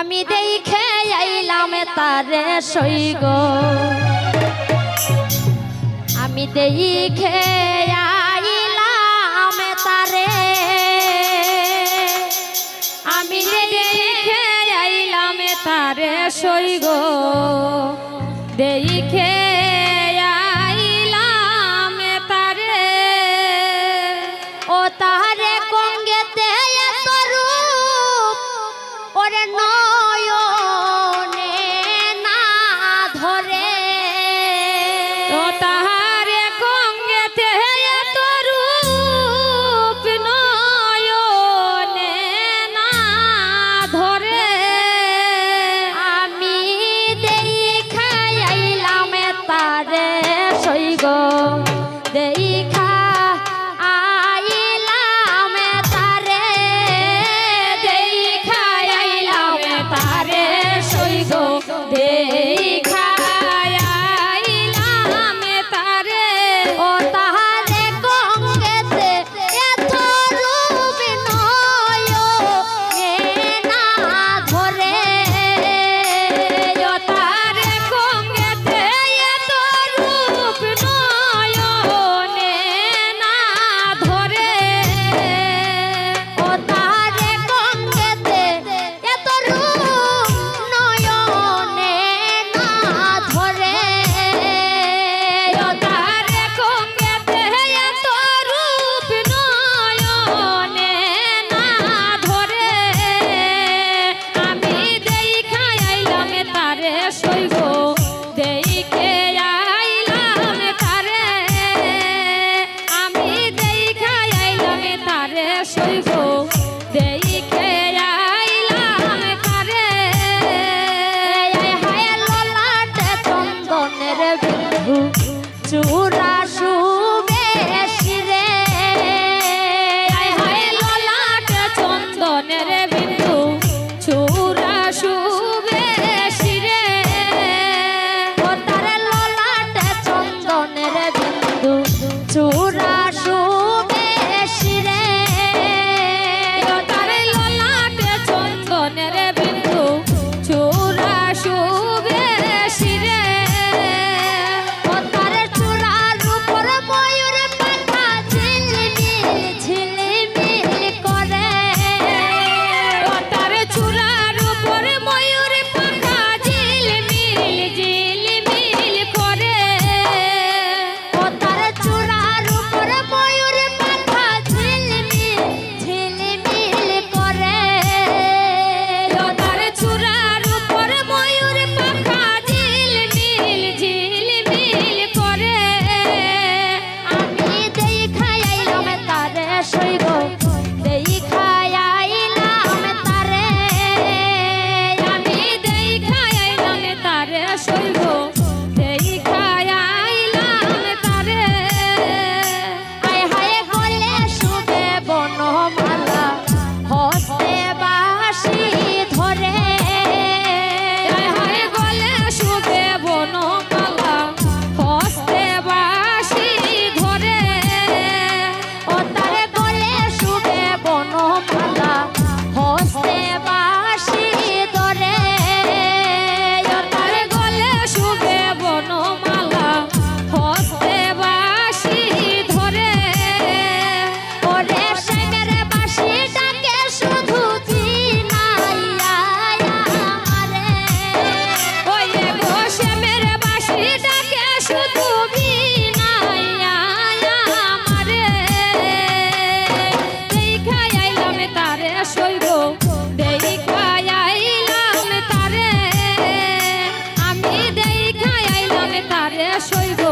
আমি দেখে আইলাম তারে সৈগ। আমি দেখে আইলাম তারে। আমি দেখে আইলাম তারে সৈগ। দেখে তারে রে সইব